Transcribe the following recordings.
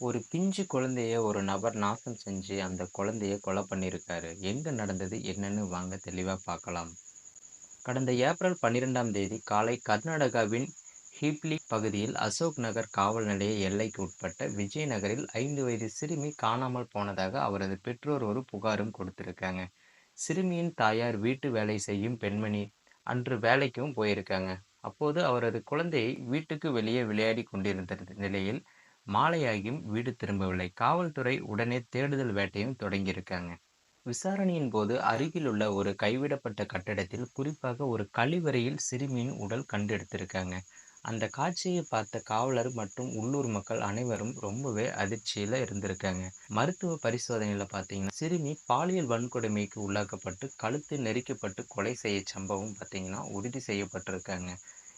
ஒரு பிஞ்சு குழந்தைய ஒரு நபர் நாசம் செஞ்சு அந்த குழந்தைய கொலை பண்ணியிருக்காரு. எங்க நடந்தது என்னன்னு வாங்க தெளிவாக பார்க்கலாம். கடந்த ஏப்ரல் 12ஆம் தேதி காலை கர்நாடகாவின் ஹிப்லி பகுதியில் அசோக் நகர் காவல் நிலைய எல்லைக்கு உட்பட்ட விஜயநகரில் ஐந்து வயது சிறுமி காணாமல் போனதாக அவரது பெற்றோர் ஒரு புகாரும் கொடுத்திருக்காங்க. சிறுமியின் தாயார் வீட்டு வேலை செய்யும் பெண்மணி அன்று வேலைக்கும் போயிருக்காங்க. அப்போது அவரது குழந்தையை வீட்டுக்கு வெளியே விளையாடி கொண்டிருந்த நிலையில் மாலையாகியும் வீடு திரும்பவில்லை. காவல்துறை உடனே தேடுதல் வேட்டையும் தொடங்கியிருக்காங்க. விசாரணையின் போது அருகிலுள்ள ஒரு கைவிடப்பட்ட கட்டடத்தில் குறிப்பாக ஒரு கழிவறையில் சிறுமியின் உடல் கண்டெடுத்திருக்காங்க. அந்த காட்சியை பார்த்த காவலர் மற்றும் உள்ளூர் மக்கள் அனைவரும் ரொம்பவே அதிர்ச்சியில இருந்திருக்காங்க. மருத்துவ பரிசோதனையில பார்த்தீங்கன்னா சிறுமி பாலியல் வன்கொடுமைக்கு உள்ளாக்கப்பட்டு கழுத்து நெரிக்கப்பட்டு கொலை செய்ய சம்பவம் பார்த்தீங்கன்னா உறுதி செய்யப்பட்டிருக்காங்க.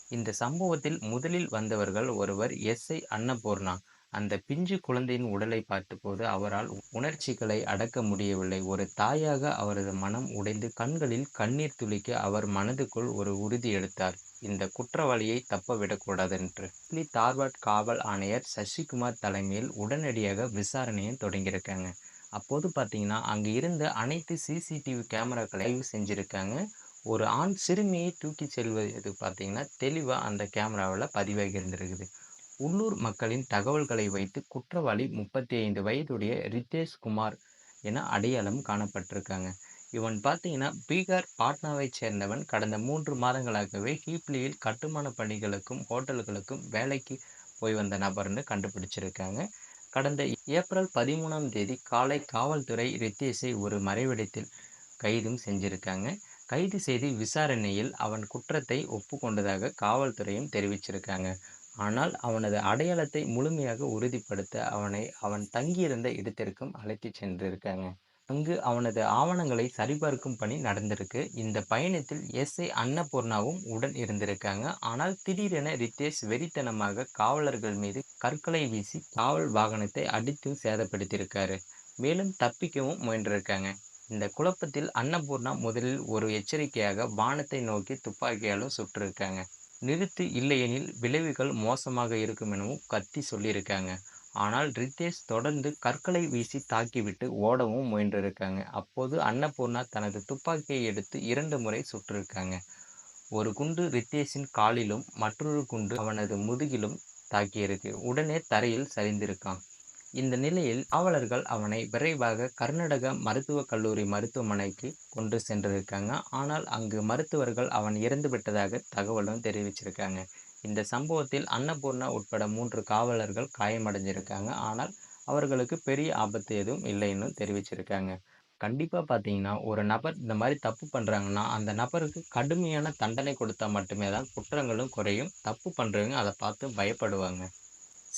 இந்த சம்பவத்தில் முதலில் வந்தவர்கள் ஒருவர் எஸ்ஐ அன்னபூர்ணா. அந்த பிஞ்சு குழந்தையின் உடலை பார்த்தபோது அவரால் உணர்ச்சிகளை அடக்க முடியவில்லை. ஒரு தாயாக அவரது மனம் உடைந்து கண்களில் கண்ணீர் துளிக்க அவர் மனதுக்குள் ஒரு உறுதி எடுத்தார். இந்த குற்றவாளியை தப்ப விடக்கூடாதென்று. டெல்லி தார்வாட் காவல் ஆணையர் சசிகுமார் தலைமையில் உடனடியாக விசாரணையை தொடங்கியிருக்காங்க. அப்போது பார்த்தீங்கன்னா அங்கே இருந்த அனைத்து சிசிடிவி கேமராக்களை ஆய்வு செஞ்சுருக்காங்க ஒரு ஆண் சிறுமியை தூக்கிச் செல்வது பார்த்தீங்கன்னா தெளிவாக அந்த கேமராவில் பதிவாகி இருந்திருக்குது. உள்ளூர் மக்களின் தகவல்களை வைத்து குற்றவாளி முப்பத்தி ஐந்து வயதுடைய ரித்தேஷ் குமார் என அடையாளம் காணப்பட்டிருக்காங்க. இவன் பார்த்தீங்கன்னா பீகார் பாட்னாவைச் சேர்ந்தவன். கடந்த மூன்று மாதங்களாகவே ஹீப்லியில் கட்டுமான பணிகளுக்கும் ஹோட்டல்களுக்கும் வேலைக்கு போய் வந்த நபர்னு கண்டுபிடிச்சிருக்காங்க. கடந்த ஏப்ரல் பதிமூணாம் தேதி காலை காவல்துறை ரித்தேஷை ஒரு மறைவிடத்தில் கைதும் செஞ்சிருக்காங்க. கைது செய்து விசாரணையில் அவன் குற்றத்தை ஒப்புக்கொண்டதாக காவல்துறையும் தெரிவிச்சிருக்காங்க. ஆனால் அவனது அடையாளத்தை முழுமையாக உறுதிப்படுத்த அவனை அவன் தங்கியிருந்த இடத்திற்கும் அழைத்து சென்றிருக்காங்க. அங்கு அவனது ஆவணங்களை சரிபார்க்கும் பணி நடந்திருக்கு. இந்த பயணத்தில் எஸ். ஏ அன்னபூர்ணாவும் உடன் இருந்திருக்காங்க. ஆனால் திடீரென ரித்தேஷ் வெறித்தனமாக காவலர்கள் மீது கற்களை வீசி காவல் வாகனத்தை அடித்தும் சேதப்படுத்தியிருக்காரு. மேலும் தப்பிக்கவும் முயன்றிருக்காங்க. இந்த குழப்பத்தில் அன்னபூர்ணா முதலில் ஒரு எச்சரிக்கையாக வானத்தை நோக்கி துப்பாக்கியாலும் சுட்டிருக்காங்க. நிறுத்து இல்லையெனில் விளைவுகள் மோசமாக இருக்கும் எனவும் கத்தி சொல்லியிருக்காங்க. ஆனால் ரித்தேஷ் தொடர்ந்து கற்களை வீசி தாக்கிவிட்டு ஓடவும் முயன்றிருக்காங்க. அப்போது அன்னபூர்ணா தனது துப்பாக்கியை எடுத்து இரண்டு முறை சுட்டிருக்காங்க. ஒரு குண்டு ரித்தேஷின் காலிலும் மற்றொரு குண்டு அவனது முதுகிலும் தாக்கியிருக்கு. உடனே தரையில் சரிந்திருக்கான். இந்த நிலையில் காவலர்கள் அவனை விரைவாக கர்நாடக மருத்துவக் கல்லூரி மருத்துவமனைக்கு கொண்டு சென்றிருக்காங்க. ஆனால் அங்கு மருத்துவர்கள் அவன் இறந்துவிட்டதாக தகவலும் தெரிவிச்சிருக்காங்க. இந்த சம்பவத்தில் அன்னபூர்ணா உட்பட மூன்று காவலர்கள் காயமடைஞ்சிருக்காங்க. ஆனால் அவர்களுக்கு பெரிய ஆபத்து எதுவும் இல்லைன்னு தெரிவிச்சிருக்காங்க. கண்டிப்பாக பார்த்தீங்கன்னா ஒரு நபர் இந்த மாதிரி தப்பு பண்ணுறாங்கன்னா அந்த நபருக்கு கடுமையான தண்டனை கொடுத்தா மட்டுமே தான் குற்றங்களும் குறையும். தப்பு பண்ணுறவங்க அதை பார்த்து பயப்படுவாங்க.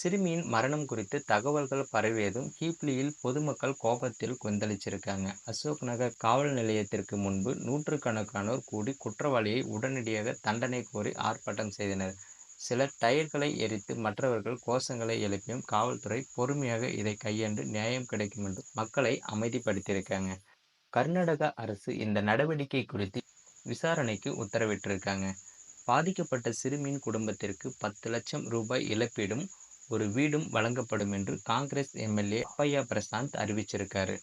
சிறுமியின் மரணம் குறித்து தகவல்கள் பரவியதும் ஹிப்லியில் பொதுமக்கள் கோபத்தில் கொந்தளிச்சிருக்காங்க. அசோக் நகர் காவல் நிலையத்திற்கு முன்பு நூற்றுக்கணக்கானோர் கூடி குற்றவாளியை உடனடியாக தண்டனை கோரி ஆர்ப்பாட்டம் செய்தனர். சிலர் டயர்களை எரித்து மற்றவர்கள் கோஷங்களை எழுப்பியும் காவல்துறை பொறுமையாக இதை கையாண்டு நியாயம் கிடைக்கும் என்று மக்களை அமைதிப்படுத்தியிருக்காங்க. கர்நாடக அரசு இந்த நடவடிக்கை குறித்து விசாரணைக்கு உத்தரவிட்டிருக்காங்க. பாதிக்கப்பட்ட சிறுமியின் குடும்பத்திற்கு பத்து லட்சம் ரூபாய் இழப்பீடும் ஒரு வீடும் வழங்கப்படும் என்று Congress M. L. A. Appaiya Prashanth அறிவிச்சிருக்காரு.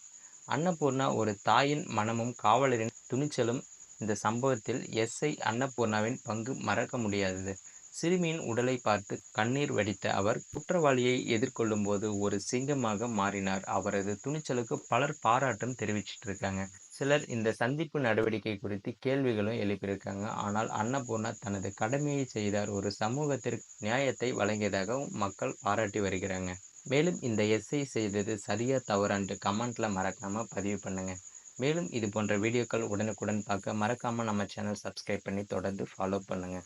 Annapurna ஒரு தாயின் மனமும் காவலரின் துணிச்சலும் இந்த சம்பவத்தில் எஸ். ஐ. அன்னபூர்ணாவின் பங்கு மறக்க முடியாதது. சிறுமியின் உடலை பார்த்து கண்ணீர் வடித்த அவர் குற்றவாளியை எதிர்கொள்ளும் போது ஒரு சிங்கமாக மாறினார். அவரது துணிச்சலுக்கு பலர் பாராட்டும் தெரிவிச்சிட்டு இருக்காங்க சிலர் இந்த சந்திப்பு நடவடிக்கை குறித்து கேள்விகளும் எழுப்பியிருக்காங்க. ஆனால் அன்னபூர்ணா தனது கடமையை செய்தார். ஒரு சமூகத்திற்கு நியாயத்தை வழங்கியதாகவும் மக்கள் பாராட்டி வருகிறாங்க. மேலும் இந்த எஸ்ஐ செய்தது சரியா தவறான்ட்டு கமெண்ட்ல மறக்காம பதிவு பண்ணுங்க. மேலும் இது போன்ற வீடியோக்கள் உடனுக்குடன் பார்க்க மறக்காம நம்ம சேனல் சப்ஸ்கிரைப் பண்ணி தொடர்ந்து ஃபாலோ பண்ணுங்க.